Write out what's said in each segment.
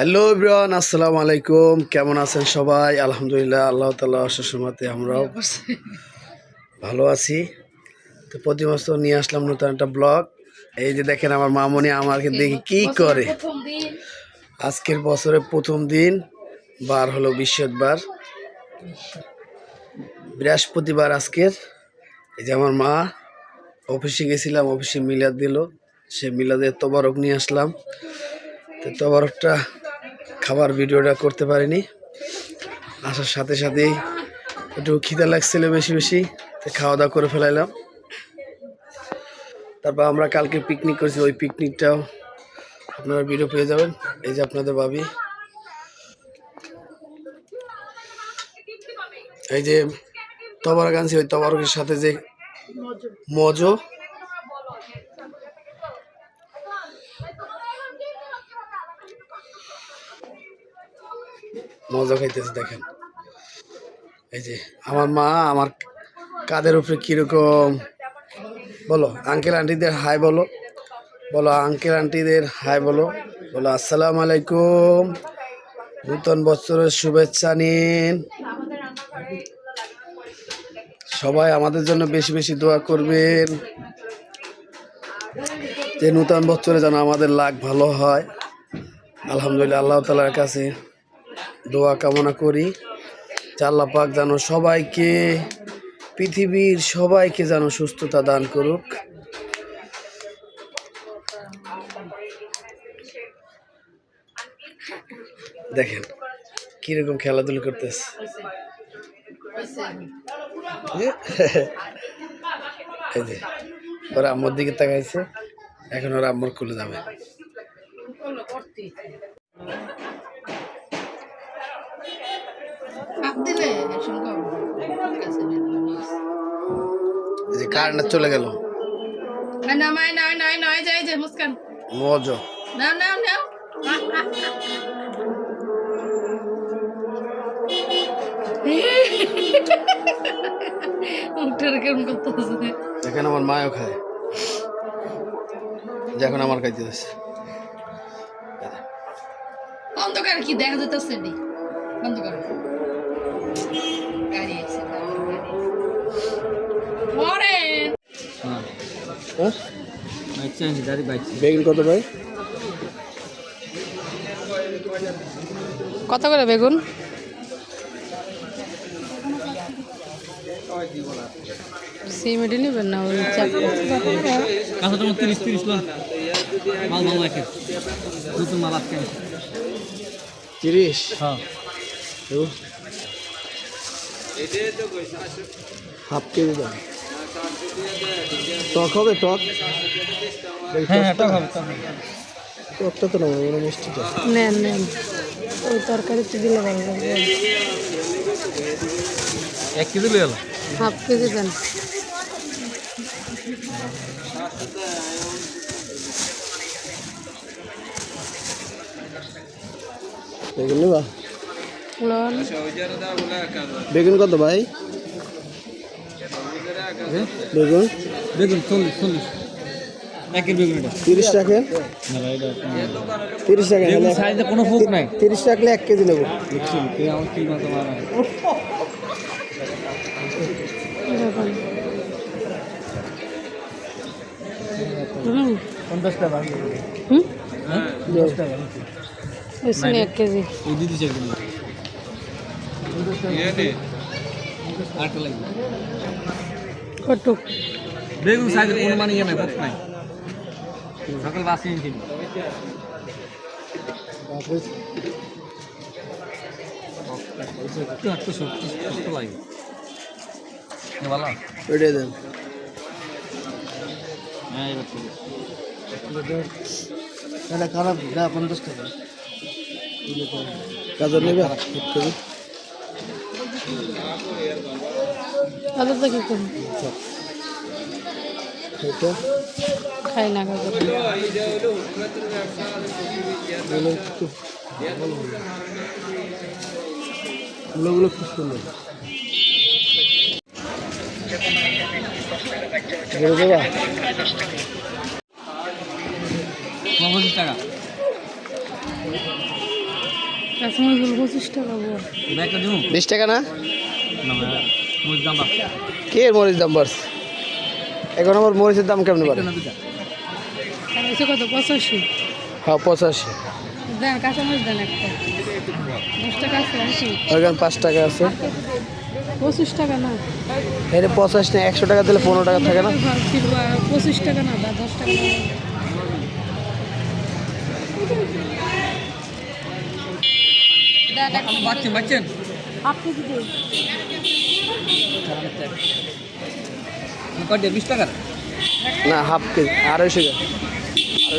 Hello Ibran আসসালামু আলাইকুম কেমন আছেন সবাই? আলহামদুলিল্লাহ আল্লাহ তালা অসুসমতে আমরাও ভালো আছি। তো প্রতি মাস নিয়ে আসলাম নতুন একটা ব্লগ। এই যে দেখেন আমার মামনি আমাকে দেখি কি করে। আজকের বছরের প্রথম দিন বার হলো বৃহস্পতিবার। বৃহস্পতিবার আজকের। এই যে আমার মা অফিসে গেছিলাম অফিসে মিলাদ দিল। সে মিলাদের তবারক নিয়ে আসলাম। তো তবারকটা খাবার ভিডিওটা করতে পারিনি। আসার সাথে সাথেই একটু খিদা লাগছিল বেশি বেশি খাওয়া দাওয়া করে ফেলাইলাম। তারপর আমরা কালকে পিকনিক করেছি, ওই পিকনিকটাও আপনারা ভিডিও পেয়ে যাবেন। এই যে আপনাদের ভাবি। এই যে তবরক আনছি ওই তবরকের সাথে যে মজো। মজা খাইতেছে দেখেন। এই যে, আমার মা আমার কাদের উপরে কীরকম, বলো আঙ্কেল আন্টিদের হাই বলো বলো আঙ্কেল আন্টিদের হাই বলো বলো, আসসালামু আলাইকুম, নূতন বছরের শুভেচ্ছা নিন। সবাই আমাদের জন্য বেশি বেশি দোয়া করবেন, যে নূতন বছরে যেন আমাদের লাখ ভালো হয়। আলহামদুলিল্লাহ, আল্লাহ তালার কাছে দোয়া কামনা করি। আল্লাহ পাক যেন সবাইকে, পৃথিবীর সবাইকে যেন সুস্থতা দান করুক। দেখেন, কীরকম খেলাধুলা করতেছে। এই যে দিকে তাকাইছে, এখন ওরা আম্মুর খুলে যাবে। হাত দিলে শুনকো যে কারেন্ট চলে গেল? না মাই নয় নয় নয় যাই যে মুস্কান। মজা। নাও নাও নাও মুখটার কেমন করতেছে। এখন আমার মায়ও খায়। যে এখন আমার খাইতে দিচ্ছে অন্ধকার কি দেখা যেতেছে নি? বেগুন কত ভাই? কত করে বেগুন? সিমেন্ট নেবেন না ওই কাঁচা টমেটো তিরিশ তিরিশ লোন মাল ভালো রাখে নতুন মাল আজকে তিরিশ? হ্যাঁ। হাফ কেজি দাম। টক হবে টক? হ্যাঁ হ্যাঁ টক হবে টক টকটা তো না মানে মিষ্টিটা। নেন নেন। ওই তরকারিতে দিলে ভালো লাগবে এক কেজি লিয়ে এলো? হাফ কেজি দেন। বেগুন নেবা? বেগুন কত ভাই? বেগুন? বেগুন চল্লিশ চল্লিশ। তিরিশ রাখেন না ভাই এটা তিরিশ টাকা। বেগুন কোনো ফুক নাই। তিরিশ রাখলে এক কেজি নেব। এক কেজি। কটুক বেগুন সাইজের কোনো মানে ইয়ে নাই নাই। সকাল বাসি নিয়েছি একটু শক্ত লাগে ভালো ওইটাই দেন হ্যাঁ এবার ঠিক আছে খারাপ না পঞ্চাশ টাকা গাজর নেবে তো কি করব খাই না গাজর এগুলো খুব সুন্দর। পঁচিশ টাকা। পঁচিশ টাকা বল। এটা একটা দিমু? বিশ টাকা না? কে মরিচ দাম বাড়ছে? এখন আমার মরিচের দাম কেমন বাড়ে? এসে কত? পঁচাশি। হ্যাঁ পঁচাশি। দেন কাঁচামরিচ দেন একটা। দশ টাকা আছে আশি। ওইখানে পাঁচ টাকা আছে। পঁচিশ টাকা না। পঁচাশ না একশো টাকা দিলে পনেরো টাকা থাকে না? পঁচিশ টাকা না বা দশ টাকা আপনি বিশ টাকার না হাফ কেজি আড়াইশো টাকা। যে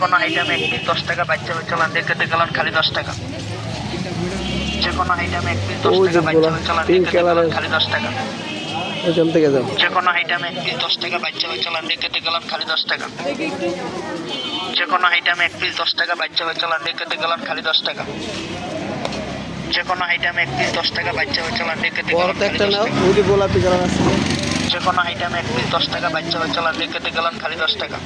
কোনো আইটেম একটি দশ টাকা বাচ্চা চালান দেখতে গেলাম খালি দশ টাকা। যে কোনো আইটেম একটি দশ টাকা বাচ্চা চালান pink দেখতে গেলাম খালি দশ টাকা। ওইখান থেকে যাও। যে কোনো আইটেম দশ টাকা বাচ্চা চালান দেখতে গেলাম খালি দশ টাকা। যে কোনো আইটেম এক পিস দশ টাকা বাচ্চা চালান দেখতে গেলাম খালি দশ টাকা। যে কোনো আইটেম এক পিস দশ টাকা বাচ্চা দেখতে বড় গেলাম একটা নাও যে গোলাপি কালার আছে। যে কোনো আইটেম এক পিস দশ টাকা বাচ্চা চালান দেখতে গেলাম খালি দশ টাকা।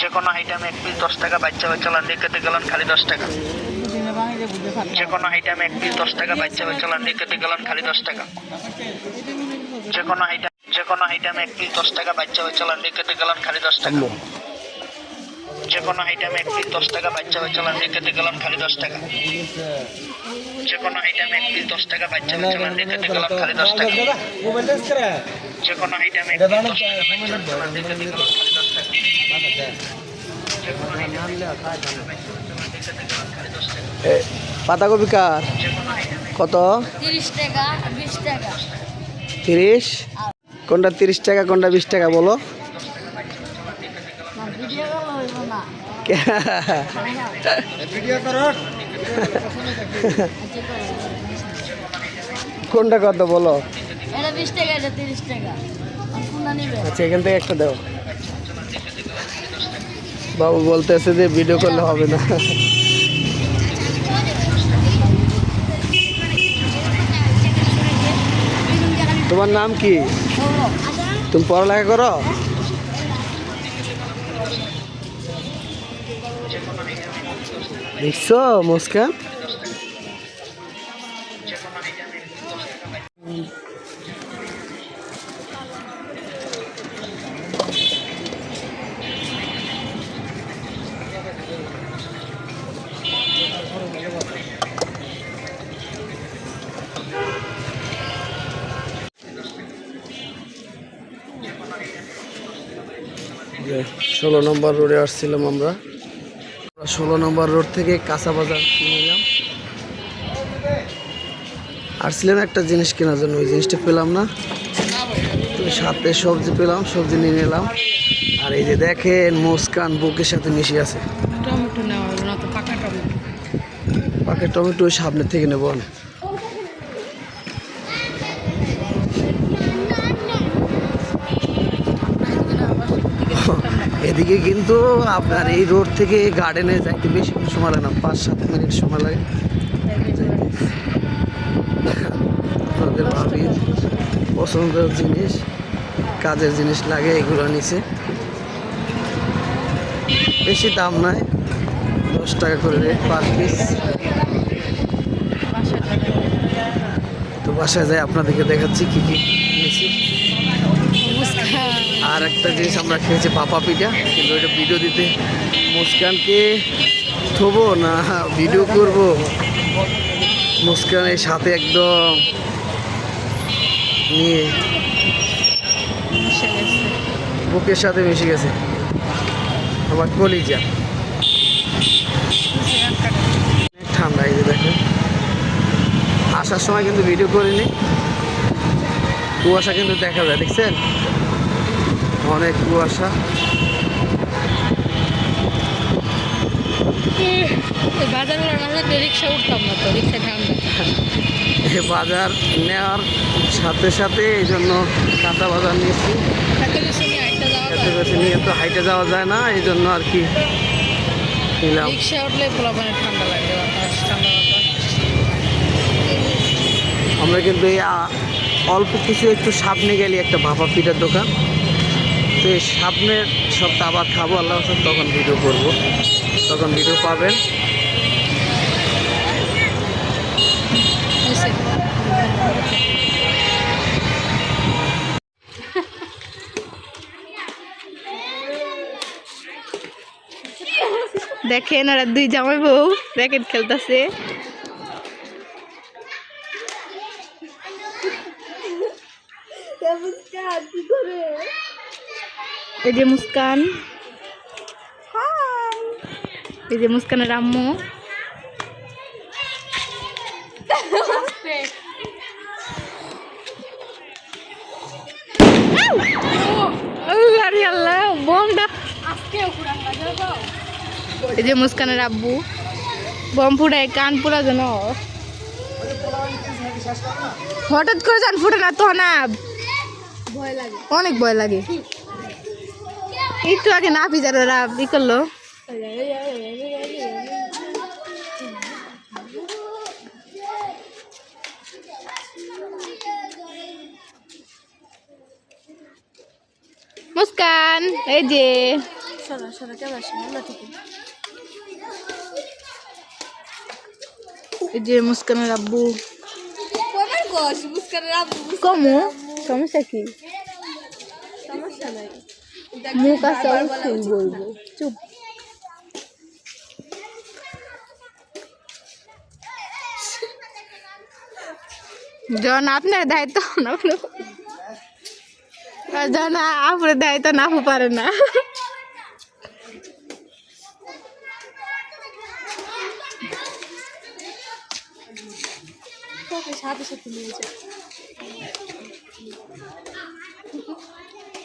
যে কোনো আইটেম এক পিস দশ টাকা বাচ্চা চালান দেখতে গেলাম খালি দশ টাকা। যে কোনো আইটেম এক পিস দশ টাকা বাচ্চা চালান দেখতে গেলাম খালি দশ টাকা। যে কোনো আইটেম যে কোনো আইটেম এক পিস দশ টাকা বাচ্চা চালান দেখতে গেলাম খালি দশ টাকা। যে কোনো আইটেম এক পিস দশ টাকা বাচ্চা চালান দেখতে গেলাম খালি দশ টাকা। যে কোনো আইটেম এক পিস দশ টাকা বাচ্চা চালান দেখতে গেলাম খালি দশ টাকা। যে কোনো আইটেম এক পিস দশ টাকা বাচ্চা চালান দেখতে গেলাম খালি দশ টাকা। পাতাকপি কার? কত? তিরিশ টাকা বিশ টাকা। তিরিশ? কোনটা তিরিশ টাকা কোনটা বিশ টাকা বলো। কোনটা কত বলো। আচ্ছা এখান থেকে একটা দাও। বাবু বলতেছে যে ভিডিও করলে হবে না তোমার নাম কি তুমি পড়ালেখা করো দেখছ মুস্কান? ষোলো নম্বর রোডে আসছিলাম আমরা। ষোলো নম্বর রোড থেকে কাঁচা বাজার নিলাম। আসছিলাম একটা জিনিস কেনার জন্য ওই জিনিসটা পেলাম না। তো সাথে সবজি পেলাম সবজি নিয়ে নিলাম। আর এই যে দেখেন মুস্কান বুকের সাথে মিশে আছে। টমেটো নেওয়া পাকা টমেটো। পাকে টমেটো ওই সামনের থেকে নেব না এদিকে কিন্তু আপনার এই রোড থেকে গার্ডেনে যাইতে বেশি সময় লাগে না, পাঁচ সাত মিনিট সময় লাগে। আপনাদের ভাবির পছন্দের জিনিস, কাজের জিনিস লাগে এগুলো নিচে বেশি দাম নাই, দশ টাকা করে রেট পার পিস তো বাসায় যাই, আপনাদেরকে দেখাচ্ছি কি কি নিয়েছি আর একটা জিনিস আমরা খেয়েছি পাপা পিঠা। কিন্তু ওইটা ভিডিও দিতে মুস্কানকে থবো না ভিডিও করব। মুস্কানের সাথে একদম নিয়ে বুকের সাথে মিশে গেছে। আমার কলিজা। ঠান্ডা এই যে দেখেন। আসার সময় কিন্তু ভিডিও করিনি। কুয়াশা কিন্তু দেখা যায় দেখছেন? অনেক কুয়াশা। বাজার নেওয়ার সাথে সাথে এই জন্য কাঁচা বাজার নিয়েছি। নিয়ে তো হাইটে যাওয়া যায় না এই জন্য আর কি নিলাম। ঠান্ডা লাগে আমরা কিন্তু এই অল্প কিছু একটু সামনে গেলে একটা ভাপা পিঠার দোকান। এই সামনের সপ্তাহ আবার খাব, আল্লাহ তখন ভিডিও করব তখন ভিডিও পাবেন? দেখেন ওরা দুই জামাই বউ র্যাকেট খেলতেছে এই যে মুস্কান। এই যে মুস্কানের আম্মু। এই যে মুস্কানের আব্বু। বম ফুটায় কান পুরা যেন। হঠাৎ করে যান ফুটে না তো না। ভয় লাগে। অনেক ভয় লাগে। একটু আগে না পিজার ওরা ই করল। মুস্কান এই যে। এই যে মুস্কানের আব্বু। কমু সমস্যা কি? মুখ আছে অবশ্যই বলব। চুপ। জন, আপনার দায়িত্ব না জন, আপনার দায়িত্ব না পারে না।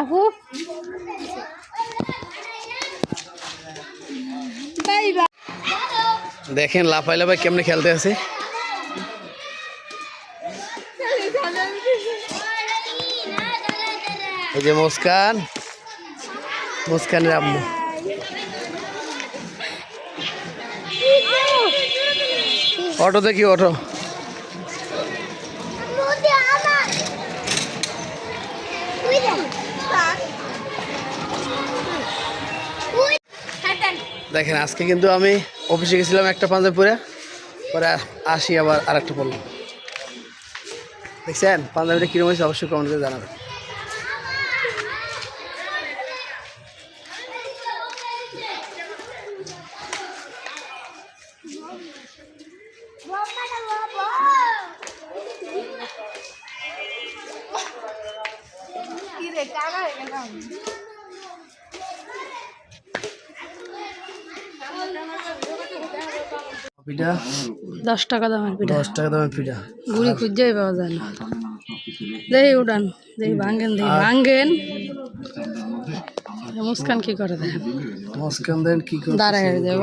আপু দেখেন লাফাই লাফাই কেমনে খেলতে আছে। এই যে মুস্কান। মুস্কানের আম্মু। অটো দেখি অটো? দেখেন, আজকে কিন্তু আমি অফিসে গেছিলাম একটা পাঞ্জাব পরে পরে আসি আবার আর একটা পড়লাম দেখছেন? পাঞ্জাবিটা কীরকম হয়েছে অবশ্যই কমেন্ট জানাবেন। দশ টাকা দামের পিঠা। দশ টাকা দামের পিঠা। গুড়ি খুঁজেই পাওয়া যায় না। দেই উড়ান দেই ভাঙ্গেন দেই ভাঙ্গেন মুস্কান কি করে দেখেন? মস্কান দেন কি করে দাঁড়ায় যায়।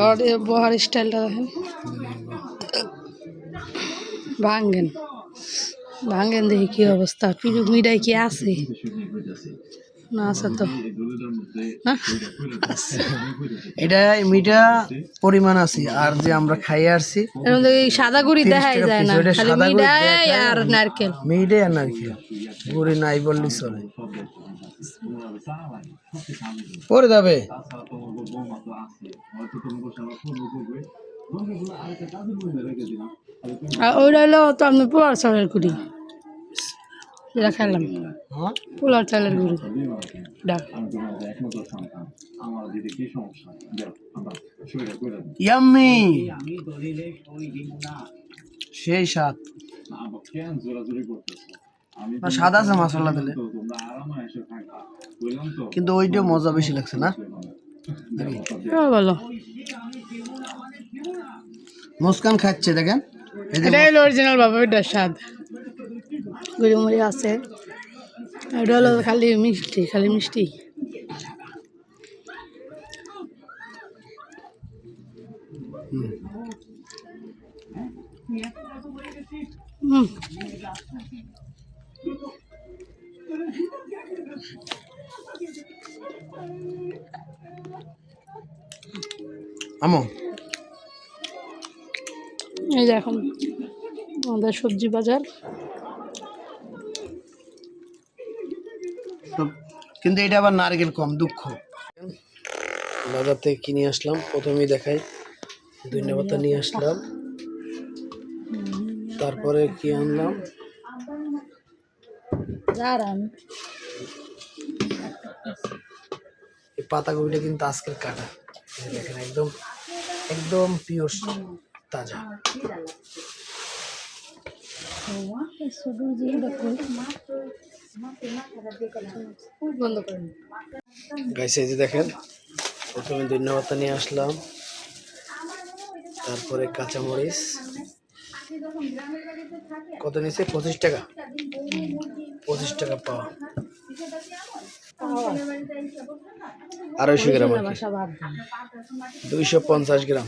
বহার স্টাইলটা দেখেন। ভাঙ্গেন ভাঙ্গেন দেখি কি অবস্থা। পিরু মিডাই কি আছে? না আছে তো। এটা মিঠা পরিমাণ আছে আর যে আমরা খাইয়ে আসছি সাদা গুড়ি দেখাই যায় না খালি দেখায় আর। নারকেল। মিঠে আর নারকেল গুড়ি নাই বললি চলে। পরে যাবে। আর ওইটা হলো তো আপনার পোলার চালের গুড়ি। যেটা খেলাম হ্যাঁ? পোলার চালের গুড়ি। ডাক ইয়াম্মি! সেই আর সাদা আছে মশলা দিলে কিন্তু ওইটা মজা বেশি লাগছে না? হ্যাঁ বলো। মুস্কান খাচ্ছে দেখেন। এটা হলো অরিজিনাল বাবা এটার স্বাদ। গুড়িমুড়ি আছে। এটা হলো খালি মিষ্টি খালি মিষ্টি। হুম। আমো। এই যে এখন আমাদের সবজি বাজার। কিন্তু এটা আবার নারকেল কম দুঃখ। বাজার থেকে কিনে আসলাম প্রথমেই দেখাই। ধনিয়া পাতা নিয়ে আসলাম। তারপরে কি আনলাম? এই পাতাকপিটা কিন্তু আজকের কাটা। দেখেন একদম একদম পিওর তাজা দেখেন, প্রথমে ধনিয়া নিয়ে আসলাম। তারপরে কাঁচামরিচ। কত নিচ্ছে পঁচিশ টাকা। পঁচিশ টাকা পাওয়া। আড়াইশো গ্রাম দুইশো পঞ্চাশ গ্রাম।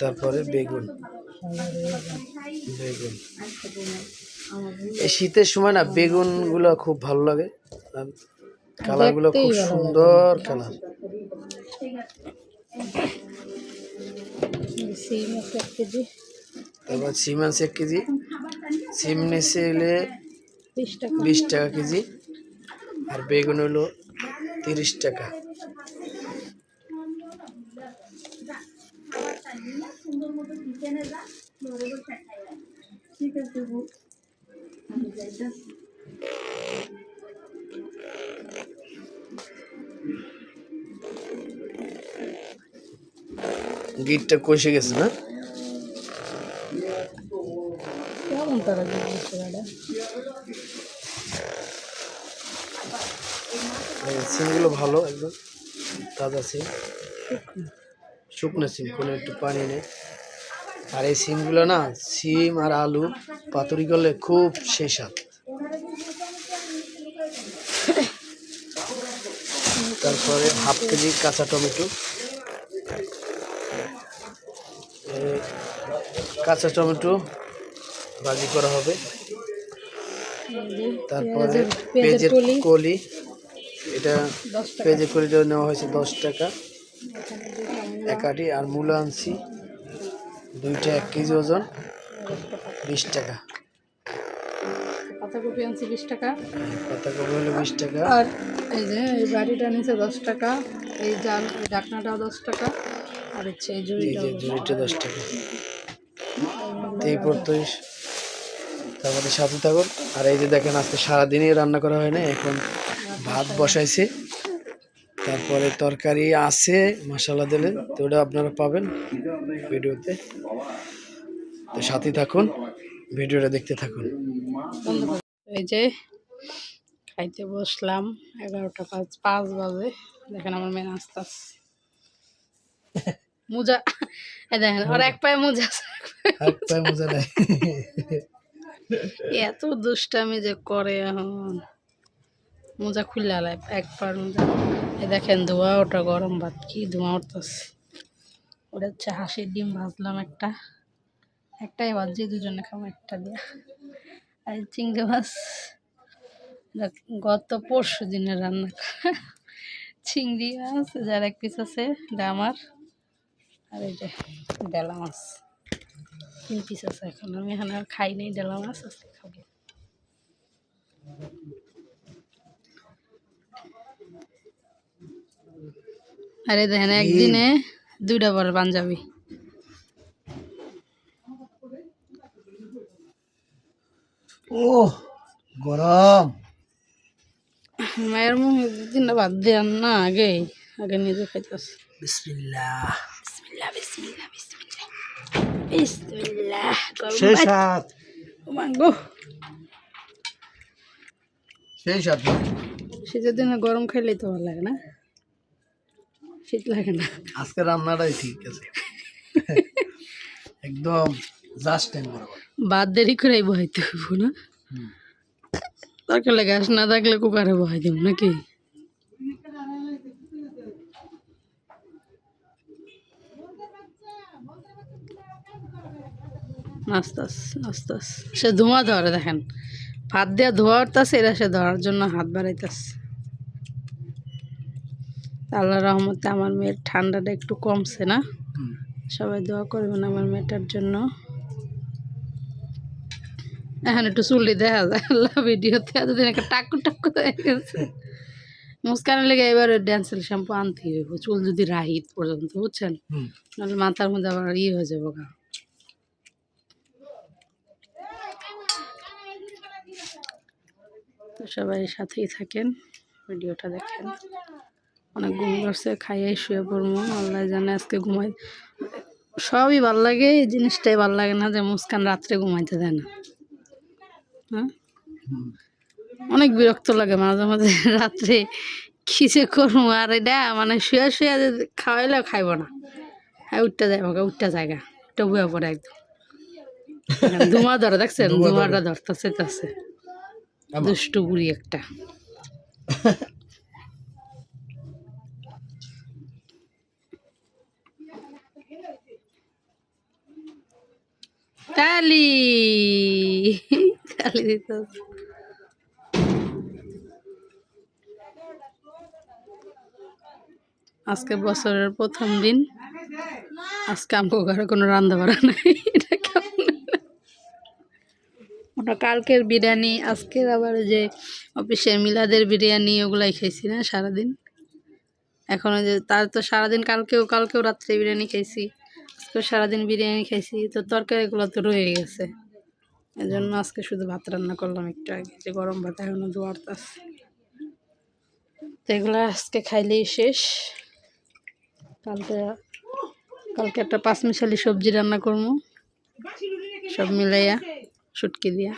তারপরে বেগুন। এই শীতের সময় না বেগুনগুলো খুব ভালো লাগে। আর কালারগুলো খুব সুন্দর কালার। তারপর সিম আছে এক কেজি। সিম নিচে এলে বিশ টাকা কেজি। আর বেগুন হলো তিরিশ টাকা। গিটটা কষে গেছে না? কেমন তারা এই সিমগুলো ভালো একদম তাজা সিম। শুকনো সিম কোনো একটু পানি নেই। আর এই সিমগুলো না সিম আর আলু পাতুরি করলে খুব সেই স্বাদ। তারপরে হাফ কেজি কাঁচা টমেটো এই কাঁচা টমেটো ভাজি করা হবে। তারপরে পেঁয়াজের কলি। এটা পেঁয়াজের কলিটা নেওয়া হয়েছে দশ টাকা। এক আটি আর মূলো আনছি। দুইটা এক কেজি ওজন। বিশ টাকা। পাতাকপি আনছি বিশ টাকা। পাতাকপি হলো বিশ টাকা। আর এই যে এই বাড়িটা নিচে দশ টাকা। এই জাল ঢাকনাটাও দশ টাকা। আর হচ্ছে এই জুড়িটা দশ টাকা। এই পড়তই তারপরে সাথে থাকুন। আর এই যে দেখেন, আজকে সারাদিনই রান্না করা হয় না, এখন ভাত বসাইছে। তারপরে তরকারি আছে মশলা দিলে, তো ওটা আপনারা পাবেন ভিডিওতে। তো সাথে থাকুন, ভিডিওটা দেখতে থাকুন। এই যে খাইতে বসলাম, এগারোটা পাঁচ পাঁচ বাজে। দেখেন আমার মেয়ে নাস্তা মোজা। দেখেন ওর এক পায়ে মোজা এক পায়ে মজা। নাই। এত দুষ্টামি যে করে এখন। মোজা খুললে আলাই এক পার মোজা। এই দেখেন ধোয়া ওটা গরম ভাত কি ধোঁয়া উঠতেছে। ওটা হচ্ছে হাঁসের ডিম ভাজলাম একটা। একটাই ভাজি দুজনে খাব একটা দিয়ে। আর চিংড়ি মাছ গত পরশু দিনের রান্না। করা। চিংড়ি মাছ যার এক পিস আছে এটা আমার। আর এই যে ডেলা মাছ তিন পিস আছে এখন। আমি এখানে খাই নাই ডেলা মাছ আছে খাব। আরে দেখেন একদিনে দুইটা বড় পাঞ্জাবি। ও গরম। মায়ের মুখে দিনটা বাদ দেন না আগে আগে নিজে খাইতে বিসমিল্লাহ। বিসমিল্লাহ সেই। সাত ও সেই সাত শীতের দিনে গরম খাইলেই তো ভালো লাগে না। শীত লাগে না। আজকে রান্নাটাই ঠিক আছে। একদম জাস্ট টাইম বরাবর। বাদ দেরি করে বহাইতে হইব না। তরকারি গ্যাস না থাকলে কুকারে বহাই দেব নাকি? নাস্তাস নাস্তাস সে ধোঁয়া ধরে দেখেন। ভাত দিয়ে ধোয়া উঠতেছে এরা সে ধরার জন্য হাত বাড়াইতেছে। আল্লাহ রহমতে আমার মেয়ের ঠান্ডাটা একটু কমছে না? সবাই দোয়া করবেন আমার মেয়েটার জন্য। এখন একটু চুলি দেখা যায় আল্লাহ ভিডিওতে এতদিন একটা টাকু টাকু হয়ে গেছে। মুস্কানের লেগে এবারে ড্যান্সেল শ্যাম্পু আনতে হইব চুল যদি রাহিত পর্যন্ত বুঝছেন? নাহলে মাথার মধ্যে আবার ইয়ে হয়ে যাব গা। তো সবাই সাথেই থাকেন। ভিডিওটা দেখেন। অনেক ঘুম করছে খাইয়ে শুয়ে পড়ব। আল্লাহ জানে আজকে ঘুমাই সবই ভালো লাগে এই জিনিসটাই ভালো লাগে না যে মুস্কান রাত্রে ঘুমাইতে দেয় না। হ্যাঁ? অনেক বিরক্ত লাগে মাঝে মাঝে। রাত্রে যে করব? আর এটা মানে শুয়ে শুয়ে যে খাওয়াইলেও খাইব না। হ্যাঁ উঠতে যাই আমাকে উঠতে জায়গা উঠতে বুয়া পড়ে একদম। ধোঁয়া ধরে দেখছেন? ধোঁয়াটা ধরতেছে তাছে দুষ্টু বুড়ি একটা। তালি। তালি দিতে আজকে বছরের প্রথম দিন। আজকে আমাকে ঘরে কোনো রান্না বাড়া নাই ওটা কালকের বিরিয়ানি, আজকের আবার যে অফিসে মিলাদের বিরিয়ানি ওগুলাই খাইছি না সারাদিন। এখন ওই যে তার তো সারাদিন কালকেও কালকেও রাত্রে বিরিয়ানি খাইছি, আজকেও সারাদিন বিরিয়ানি খাইছি, তো তরকারিগুলো তো রয়ে গেছে। এই জন্য আজকে শুধু ভাত রান্না করলাম একটু আগে, যে গরম ভাত এখনও দোয়ারতাস তো এগুলো আজকে খাইলেই শেষ। কালকে কালকে একটা পাঁচমিশালি সবজি রান্না করব, সব মিলাইয়া। শুটকি দিয়া